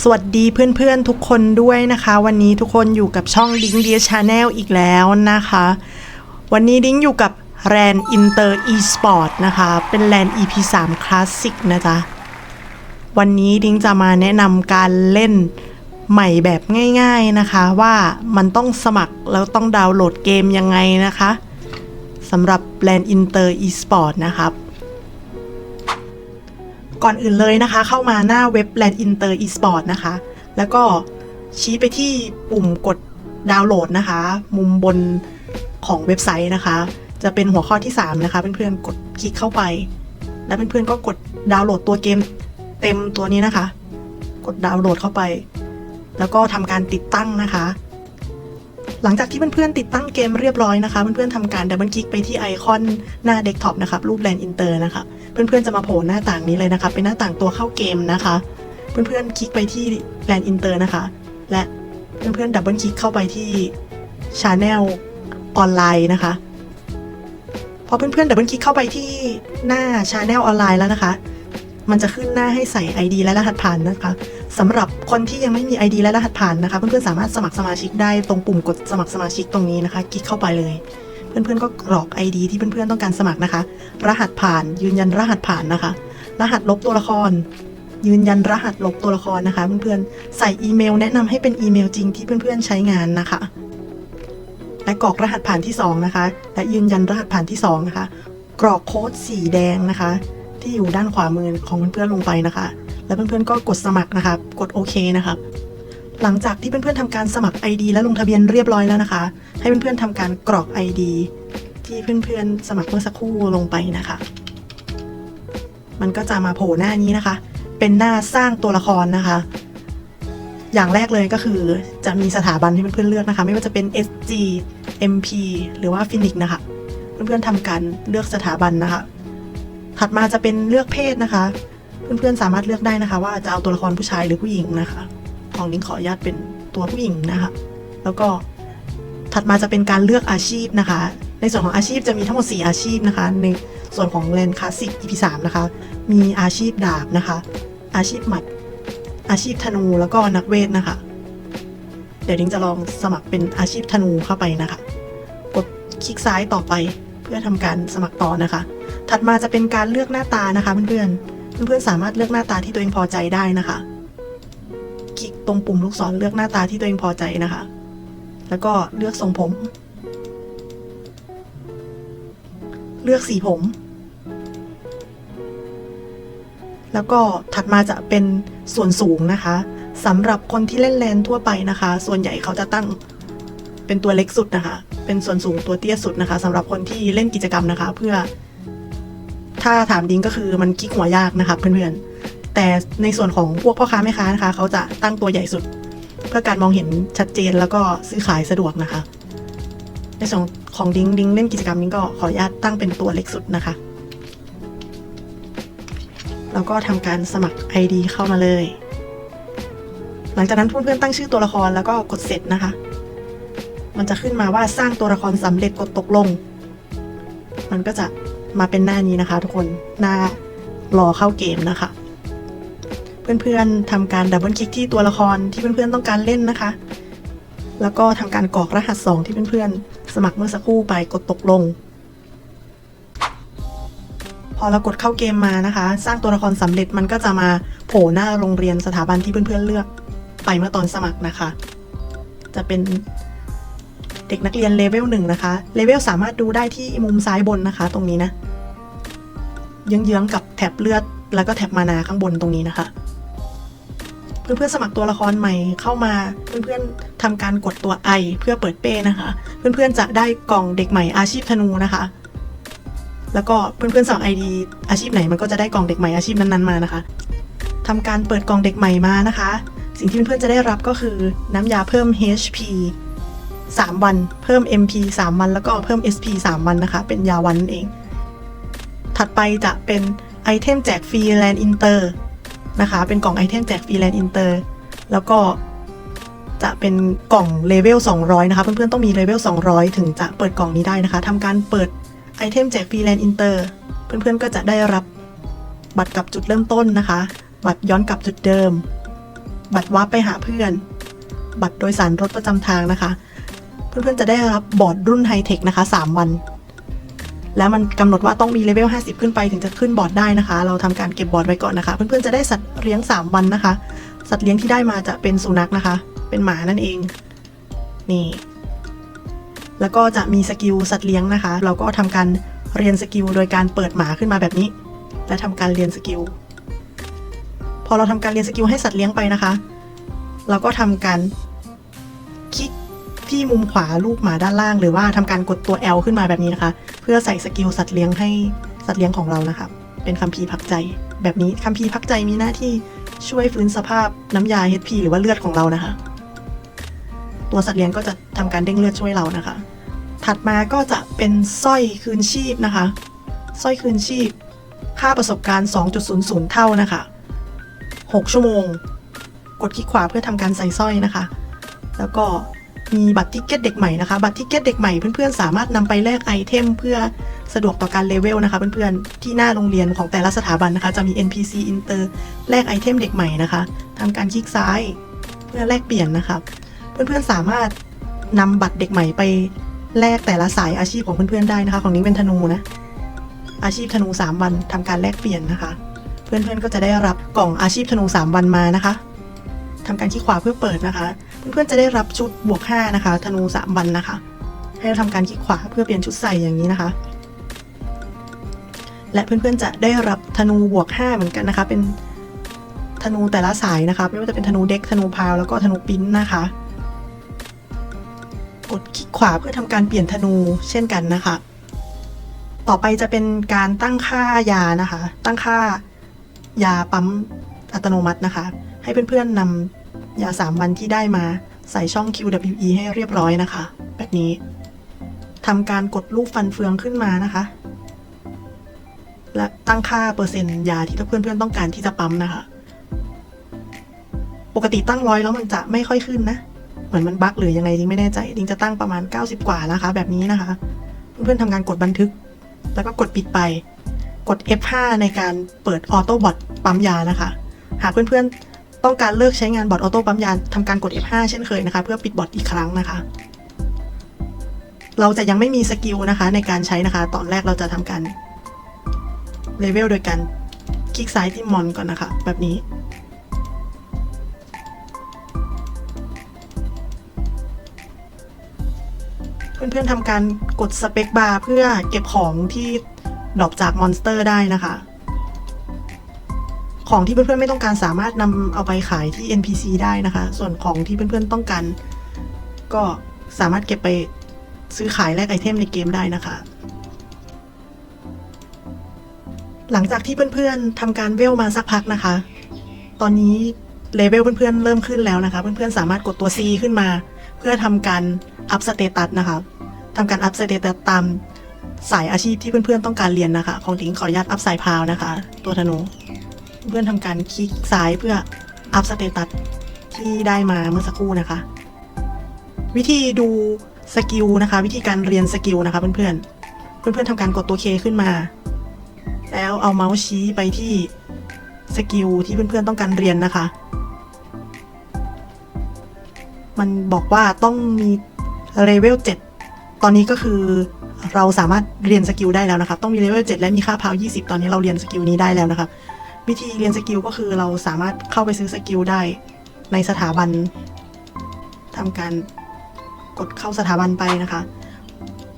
สวัสดีเพื่อนๆทุกคนด้วยนะคะ วันนี้ทุกคนอยู่กับช่องดิ้งเดียชาแนลอีกแล้วนะคะ วันนี้ดิ้งอยู่กับแรนอินเตอร์อีสปอร์ตนะคะ เป็นแรน EP 3 Classic นะจ๊ะ วันนี้ดิ้งจะมาแนะนำการเล่นใหม่แบบง่าย ๆนะคะ ว่ามันต้องสมัครแล้วต้องดาวน์โหลดเกมยังไงนะคะสำหรับแรนอินเตอร์อีสปอร์ตนะครับ ก่อนอื่นเลยนะคะ เข้ามาหน้าเว็บ Land Inter Esport นะคะ แล้วก็ชี้ไปที่ปุ่มกดดาวน์โหลดนะคะ มุมบนของเว็บไซต์นะคะ จะเป็นหัวข้อที่ 3 นะคะ เพื่อนๆกดคลิกเข้าไป แล้วเพื่อนๆก็กดดาวน์โหลดตัวเกมเต็มตัวนี้นะคะ กดดาวน์โหลดเข้าไป แล้วก็ทำการติดตั้งนะคะ หลังจากที่เพื่อนๆติดตั้งเกมเรียบร้อยนะคะ เพื่อนๆทำการดับเบิลคลิกไปที่ไอคอนหน้าเดสก์ท็อปนะคะรูปแลนด์อินเตอร์นะคะเพื่อนๆจะมาโผล่หน้าต่างนี้เลยนะคะเป็นหน้าต่างตัวเข้าเกมนะคะ เพื่อนๆคลิกไปที่แลนด์อินเตอร์นะคะ และเพื่อนๆดับเบิลคลิกเข้าไปที่ช n แนลออนไลน์นะคะพอเพื่อนๆดับเบิลคลิกเข้าไปที่หน้าช n แนลออนไลน์แล้วนะคะ มันจะขึ้นหน้าให้ใส่ ID และรหัสผ่านนะคะ สำหรับคนที่ยังไม่มี ID และรหัสผ่านนะคะ เพื่อนๆสามารถสมัครสมาชิกได้ตรงปุ่มกดสมัครสมาชิกตรงนี้นะคะ คลิกเข้าไปเลย เพื่อนๆก็กรอก ID ที่เพื่อนๆต้องการสมัครนะคะ รหัสผ่านยืนยันรหัสผ่านนะคะ รหัสลบตัวละคร ยืนยันรหัสลบตัวละครนะคะเพื่อนๆใส่อีเมล แนะนำให้เป็นอีเมลจริงที่เพื่อนๆใช้งานนะคะ และกรอกรหัสผ่านที่สองนะคะ และยืนยันรหัสผ่านที่สองนะคะ กรอกโค้ดสีแดงนะคะ ที่อยู่ด้านขวามือของเพื่อนๆลงไปนะคะ แล้วเพื่อนๆก็กดสมัครนะคะกดโอเคนะคะหลังจากที่เพื่อนๆทำการสมัคร ID และลงทะเบียนเรียบร้อยแล้วนะคะ ให้เพื่อนๆทำการกรอก ID ที่เพื่อนๆสมัครเมื่อสักครู่ลงไปนะคะ มันก็จะมาโผล่หน้านี้นะคะ เป็นหน้าสร้างตัวละครนะคะ อย่างแรกเลยก็คือจะมีสถาบันที่เพื่อนๆเลือกนะคะ ไม่ว่าจะเป็น SG MP หรือว่า Phoenix นะคะ เพื่อนๆทำการเลือกสถาบันนะคะ ถัดมาจะเป็นเลือกเพศนะคะ เพื่อนๆสามารถเลือกได้นะคะ ว่าจะเอาตัวละครผู้ชายหรือผู้หญิงนะคะ ของนิ้งขออนุญาตเป็นตัวผู้หญิงนะคะ แล้วก็ถัดมาจะเป็นการเลือกอาชีพนะคะ ในส่วนของอาชีพจะมีทั้งหมด 4 อาชีพนะคะ ในส่วนของเลนคลาสสิก EP 3นะคะ มีอาชีพดาบนะคะ อาชีพหมัด อาชีพธนูแล้วก็นักเวทนะคะ เดี๋ยวนิ้งจะลองสมัครเป็นอาชีพธนูเข้าไปนะคะ กดคลิกซ้ายต่อไปเพื่อทำการสมัครต่อนะคะ ถัดมาจะเป็นการเลือกหน้าตานะคะเพื่อนๆ เพื่อนๆสามารถเลือกหน้าตาที่ตัวเองพอใจได้นะคะ คลิกตรงปุ่มลูกศรเลือกหน้าตาที่ตัวเองพอใจนะคะ แล้วก็เลือกทรงผม เลือกสีผม แล้วก็ถัดมาจะเป็นส่วนสูงนะคะสำหรับคนที่เล่นแลนทั่วไปนะคะ ส่วนใหญ่เขาจะตั้งเป็นตัวเล็กสุดนะคะ เป็นส่วนสูงตัวเตี้ยสุดนะคะสำหรับคนที่เล่นกิจกรรมนะคะ เพื่อ ถ้าถามดิ้งก็คือมันคลิกหัวยากนะคะเพื่อนๆ แต่ในส่วนของพวกพ่อค้าแม่ค้านะคะ เขาจะตั้งตัวใหญ่สุด เพื่อการมองเห็นชัดเจนแล้วก็ซื้อขายสะดวกนะคะ ในส่วนของดิ้งดิ้งเล่นกิจกรรมนี้ก็ขออนุญาตตั้งเป็นตัวเล็กสุดนะคะ แล้วก็ทำการสมัคร ID เข้ามาเลย หลังจากนั้นเพื่อนๆตั้งชื่อตัวละครแล้วก็กดเสร็จนะคะ มันจะขึ้นมาว่าสร้างตัวละครสำเร็จกดตกลง มันก็จะ มาเป็นหน้านี้นะคะ ทุกคนหน้ารอเข้าเกมนะคะ เพื่อนๆทำการดับเบิลคลิกที่ตัวละครที่เพื่อนๆต้องการเล่นนะคะ แล้วก็ทำการกรอกรหัสสองที่เพื่อนๆสมัครเมื่อสักครู่ไปกดตกลง พอเรากดเข้าเกมมานะคะ สร้างตัวละครสำเร็จมันก็จะมาโผล่หน้าโรงเรียนสถาบันที่เพื่อนๆเลือกไปเมื่อตอนสมัครนะคะ จะเป็น เด็กนักเรียนเลเวลหนึ่งนะคะ เลเวลสามารถดูได้ที่มุมซ้ายบนนะคะ ตรงนี้นะเยื้องๆกับแถบเลือด แล้วก็แถบมานาข้างบนตรงนี้นะคะ เพื่อนๆสมัครตัวละครใหม่เข้ามาเพื่อนๆทำการกดตัว I เพื่อเปิดเป้นะคะ เพื่อนๆจะได้กล่องเด็กใหม่อาชีพธนูนะคะ แล้วก็เพื่อนๆสั่ง ID อาชีพไหนมันก็จะได้กล่องเด็กใหม่อาชีพนั้นๆมานะคะทำการเปิดกล่องเด็กใหม่มานะคะ สิ่งที่เพื่อนๆจะได้รับก็คือน้ำยาเพิ่ม HP 3 วัน เพิ่ม MP 3 วัน แล้วก็เพิ่ม SP 3 วันนะคะ เป็นยาวันนั่นเอง ถัดไปจะเป็นไอเทมแจกฟรีแลนด์อินเตอร์นะคะ เป็นกล่องไอเทมแจกฟรีแลนด์อินเตอร์แล้วก็จะเป็นกล่องเลเวล 200 นะคะ เพื่อนๆ ต้องมีเลเวล 200 ถึงจะเปิดกล่องนี้ได้นะคะทำการเปิดไอเทมแจกฟรีแลนด์อินเตอร์เพื่อนๆ ก็จะได้รับบัตรกลับจุดเริ่มต้นนะคะ บัตรย้อนกลับจุดเดิม บัตรวับไปหาเพื่อน บัตรโดยสารรถประจำทางนะคะ เพื่อนๆจะได้รับบอร์ดรุ่นไฮเทคนะคะ 3 วัน แล้วมันกำหนดว่าต้องมีเลเวล 50 ขึ้นไปถึงจะขึ้นบอร์ดได้นะคะ เราทำการเก็บบอร์ดไว้ก่อนนะคะ เพื่อนๆจะได้สัตว์เลี้ยง 3 วันนะคะ สัตว์เลี้ยงที่ได้มาจะเป็นสุนัขนะคะ เป็นหมานั่นเอง นี่ แล้วก็จะมีสกิลสัตว์เลี้ยงนะคะ เราก็ทำการเรียนสกิลโดยการเปิดหมาขึ้นมาแบบนี้ และทำการเรียนสกิล พอเราทำการเรียนสกิลให้สัตว์เลี้ยงไปนะคะ เราก็ทำการ ที่มุมขวารูปหมาด้านล่าง หรือว่าทำการกดตัว L ขึ้นมาแบบนี้นะคะ เพื่อใส่สกิลสัตว์เลี้ยงให้สัตว์เลี้ยงของเรานะคะเป็นคัมภีร์พักใจ แบบนี้คัมภีร์พักใจมีหน้าที่ช่วยฟื้นสภาพน้ำยา HP หรือว่าเลือดของเรานะคะ ตัวสัตว์เลี้ยงก็จะทำการเด้งเลือดช่วยเรานะคะ ถัดมาก็จะเป็นสร้อยคืนชีพนะคะสร้อยคืนชีพ ค่าประสบการณ์ 2.00 เท่านะคะ 6 ชั่วโมง กดคลิกขวาเพื่อทำการใส่สร้อยนะคะ แล้วก็ มีบัตรทิกเก็ตเด็กใหม่นะคะ บัตรทิกเก็ตเด็กใหม่เพื่อนๆสามารถนำไปแลกไอเทม เพื่อสะดวกต่อการเลเวลนะคะเพื่อนๆที่หน้าโรงเรียนของแต่ละสถาบันนะคะ จะมี NPC Inter แลกไอเทมเด็กใหม่นะคะทำการคลิกซ้ายเพื่อแลกเปลี่ยนนะคะเพื่อนๆสามารถนำบัตรเด็กใหม่ไปแลกแต่ละสายอาชีพของเพื่อนๆได้นะคะ ของนี้เป็นธนูนะอาชีพธนู 3 วันทำการแลกเปลี่ยนนะคะ เพื่อนๆก็จะได้รับกล่องอาชีพธนู 3 วันมานะคะ ทำการคลิกขวาเพื่อเปิดนะคะ เพื่อนๆจะได้รับชุดบวก 5 นะคะ ธนู3วันนะคะ ให้เราทำการคลิกขวาเพื่อเปลี่ยนชุดใส่อย่างนี้นะคะ และเพื่อนๆจะได้รับธนูบวก 5 เหมือนกันนะคะ เป็นธนูแต่ละสายนะคะ ไม่ว่าจะเป็นธนูเด็กธนูพาวแล้วก็ธนูปิ้นนะคะ กดคลิกขวาเพื่อทำการเปลี่ยนธนูเช่นกันนะคะ ต่อไปจะเป็นการตั้งค่ายานะคะ ตั้งค่ายาปั๊มอัตโนมัตินะคะ ให้เพื่อนๆนำยา 3 วันที่ได้มาใส่ช่อง QWE ให้เรียบร้อยนะคะ แบบนี้ทำการกดรูปฟันเฟืองขึ้นมานะคะ และตั้งค่าเปอร์เซ็นต์ยาที่เพื่อนๆต้องการที่จะปั๊มนะคะ ปกติตั้งร้อยแล้วมันจะไม่ค่อยขึ้นนะ เหมือนมันบั๊กหรือยังไงดิงไม่แน่ใจดิงจะตั้งประมาณ 90 กว่านะคะ แบบนี้นะคะ เพื่อนๆทำการกดบันทึก แล้วก็กดปิดไป กด F5 ในการเปิดออโต้บอทปั๊มยานะคะ หากเพื่อนๆ ต้องการเลิกใช้งานบอทออโต้ปั๊มยานทำการกด F5 เช่นเคยนะคะ เพื่อปิดบอทอีกครั้งนะคะ เราจะยังไม่มีสกิลนะคะในการใช้นะคะ ตอนแรกเราจะทำการเลเวลโดยการคลิกซ้ายที่มอนก่อนนะคะ แบบนี้ เพื่อนๆทำการกดสเปคบาร์เพื่อเก็บของที่ดรอปจากมอนสเตอร์ได้นะคะ ของที่เพื่อนๆไม่ต้องการสามารถนำเอาไปขายที่ NPC ได้นะคะ ส่วนของที่เพื่อนๆต้องการ ก็สามารถเก็บไปซื้อขายแลกไอเทมในเกมได้นะคะ หลังจากที่เพื่อนๆทำการเวลมาสักพักนะคะ ตอนนี้เลเวลเพื่อนๆเริ่มขึ้นแล้วนะคะ เพื่อนๆสามารถกดตัว C ขึ้นมา เพื่อทำการอัพสเตตัสนะคะทำการอัพสเตตัสตามสายอาชีพที่เพื่อนๆต้องการเรียนนะคะ ของทิ้งขออนุญาตอัพสายพาวนะคะ ตัวธนู เพื่อนทำการคลิกซ้ายเพื่ออัพสเตตัสที่ได้มาเมื่อสักครู่นะคะ วิธีดูสกิลนะคะ วิธีการเรียนสกิลนะคะเพื่อนๆเพื่อนๆทำการกดตัว K ขึ้นมา แล้วเอาเมาส์ชี้ไปที่สกิลที่เพื่อนๆต้องการเรียนนะคะ มันบอกว่าต้องมีเลเวล7ตอนนี้ก็คือเราสามารถเรียนสกิลได้แล้วนะครับต้องมีเลเวล7และมีค่าพาว 20 ตอนนี้เราเรียนสกิลนี้ได้แล้วนะครับ วิธีเรียนสกิลก็คือเราสามารถเข้าไปซื้อสกิลได้ในสถาบันทำการกดเข้าสถาบันไปนะคะ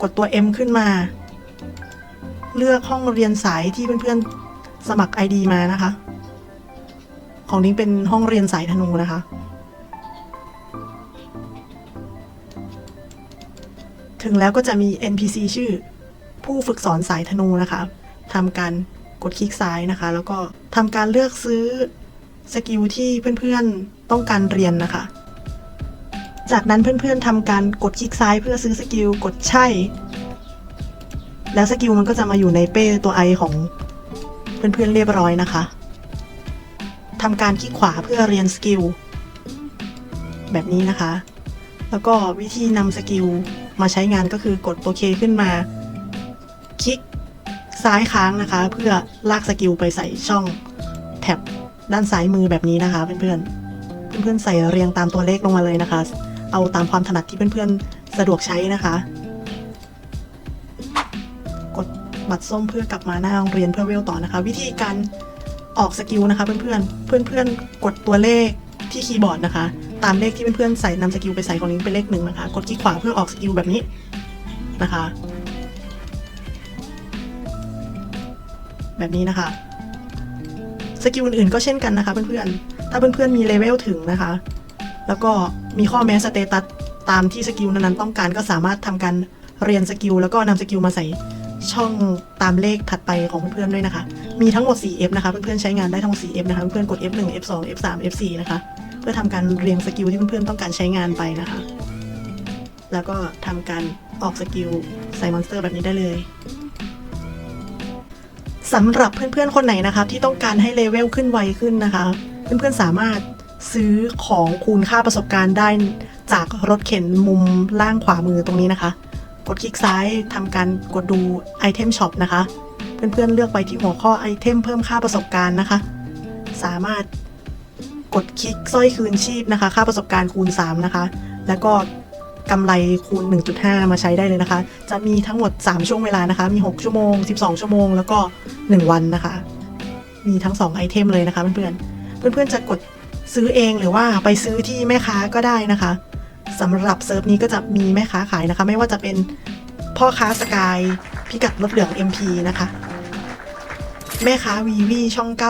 กดตัว M ขึ้นมา เลือกห้องเรียนสายที่เพื่อนๆสมัคร ID มานะคะ ของนี้เป็นห้องเรียนสายธนูนะคะ ถึงแล้วก็จะมี NPC ชื่อผู้ฝึกสอนสายธนูนะคะทำการ กดคลิกซ้ายนะคะ แล้วก็ทำการเลือกซื้อสกิลที่เพื่อนๆต้องการเรียนนะคะ จากนั้นเพื่อนๆทำการกดคลิกซ้ายเพื่อซื้อสกิลกดใช่ แล้วสกิลมันก็จะมาอยู่ในเป้ตัวไอของเพื่อนๆเรียบร้อยนะคะทำการคลิกขวาเพื่อเรียนสกิลแบบนี้นะคะ แล้วก็วิธีนำสกิลมาใช้งานก็คือกดตัวเคขึ้นมา คลิก ซ้ายค้างนะคะ เพื่อลากสกิลไปใส่ช่องแท็บด้านซ้ายมือแบบนี้นะคะเพื่อนเพื่อนๆใส่เรียงตามตัวเลขลงมาเลยนะคะ เอาตามความถนัดที่เพื่อนๆสะดวกใช้นะคะ กดบัตรส้มเพื่อกลับมาหน้าโรงเรียนเพื่อเวลต่อนะคะ วิธีการออกสกิลนะคะ เพื่อนๆ เพื่อนๆ กดตัวเลขที่คีย์บอร์ดนะคะ ตามเลขที่เพื่อนๆใส่นำสกิลไปใส่ของลิงเป็นเลขหนึ่งนะคะ กดคลิกขวาเพื่อออกสกิลแบบนี้นะคะ แบบนี้นะคะ สกิลอื่นๆก็เช่นกันนะคะเพื่อนๆ ถ้าเพื่อนๆมีเลเวลถึงนะคะ แล้วก็มีข้อแม้สเตตัสตามที่สกิลนั้นๆต้องการก็สามารถทำการเรียนสกิลแล้วก็นำสกิลมาใส่ช่องตามเลขถัดไปของเพื่อนๆด้วยนะคะ มีทั้งหมด 4F นะคะ เพื่อนๆใช้งานได้ทั้งหมด 4F นะคะ เพื่อนๆกด F1 F2 F3 F4 นะคะ เพื่อทำการเรียงสกิลที่เพื่อนๆต้องการใช้งานไปนะคะ แล้วก็ทำการออกสกิลใส่มอนสเตอร์แบบนี้ได้เลย สำหรับเพื่อนๆคนไหนนะครับที่ต้องการให้เลเวลขึ้นไวขึ้นนะคะ เพื่อนๆสามารถซื้อของคูณค่าประสบการณ์ได้จากรถเข็นมุมล่างขวามือตรงนี้นะคะ กดคลิกซ้ายทำการกดดูไอเทมช็อปนะคะ เพื่อนๆเลือกไปที่หัวข้อไอเทมเพิ่มค่าประสบการณ์นะคะ สามารถกดคลิกสร้อยคืนชีพนะคะ ค่าประสบการณ์คูณ 3 นะคะ แล้วก็ กำไรคูณ 1.5 มาใช้ได้เลยนะคะ จะมีทั้งหมด 3 ช่วงเวลานะคะ มี 6 ชั่วโมง 12 ชั่วโมง แล้วก็ 1 วันนะคะ มีทั้ง 2 ไอเทมเลยนะคะเพื่อนๆ เพื่อนๆ จะกดซื้อเองหรือว่าไปซื้อที่แม่ค้าก็ได้นะคะสำหรับเซิร์ฟนี้ก็จะมีแม่ค้าขายนะคะ ไม่ว่าจะเป็นพ่อค้าสกายพิกัดรถเหลือง MP นะคะ แม่ค้าวีวีช่อง 92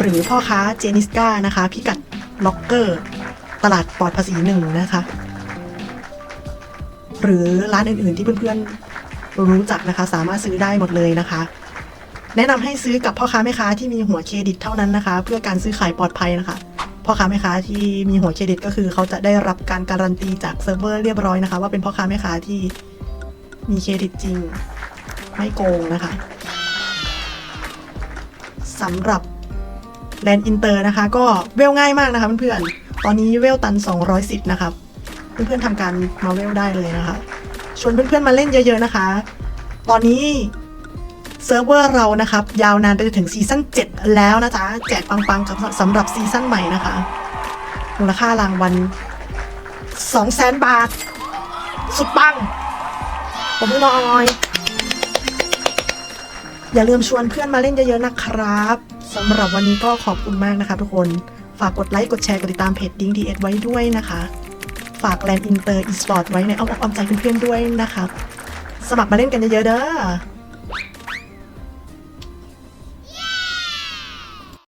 หรือพ่อค้าเจนิสกานะคะ พิกัดล็อกเกอร์ ตลาดปลอดภาษีหนึ่งนะคะ หรือร้านอื่นๆที่เพื่อนๆรู้จักนะคะ สามารถซื้อได้หมดเลยนะคะ แนะนำให้ซื้อกับพ่อค้าแม่ค้าที่มีหัวเครดิตเท่านั้นนะคะ เพื่อการซื้อขายปลอดภัยนะคะพ่อค้าแม่ค้าที่มีหัวเครดิตก็คือ เขาจะได้รับการการันตีจากเซิร์ฟเวอร์เรียบร้อยนะคะ ว่าเป็นพ่อค้าแม่ค้าที่มีเครดิตจริง ไม่โกงนะคะสำหรับแลนด์อินเตอร์นะคะ ก็เวลง่ายมากนะคะเพื่อนๆ ตอนนี้เวลตัน 210 นะครับ เพื่อนๆทำการมาเวลได้เลยนะคะชวนเพื่อนๆมาเล่นเยอะ ๆ นะคะ ตอนนี้เซิร์ฟเวอร์เรานะครับ ยาวนานไปจนถึงซีซั่น7 แล้วนะจ๊ะ แจกปังๆกับสำหรับซีซั่นใหม่นะคะ มูลค่ารางวัล200,000บาท สุดปัง ผมน้อย อย่าลืมชวนเพื่อนมาเล่นเยอะ ๆ นะครับสำหรับวันนี้ก็ขอบคุณมากนะคะทุกคน ฝากกดไลค์กดแชร์กดติดตามเพจดิ้งดีเอไว้ด้วยนะคะ ฝากแลนด์อินเตอร์อีสปอร์ตไว้ในอ้อมอกอ้อมใจเพื่อนๆด้วยนะคะ สมัครมาเล่นกันเยอะๆเด้อ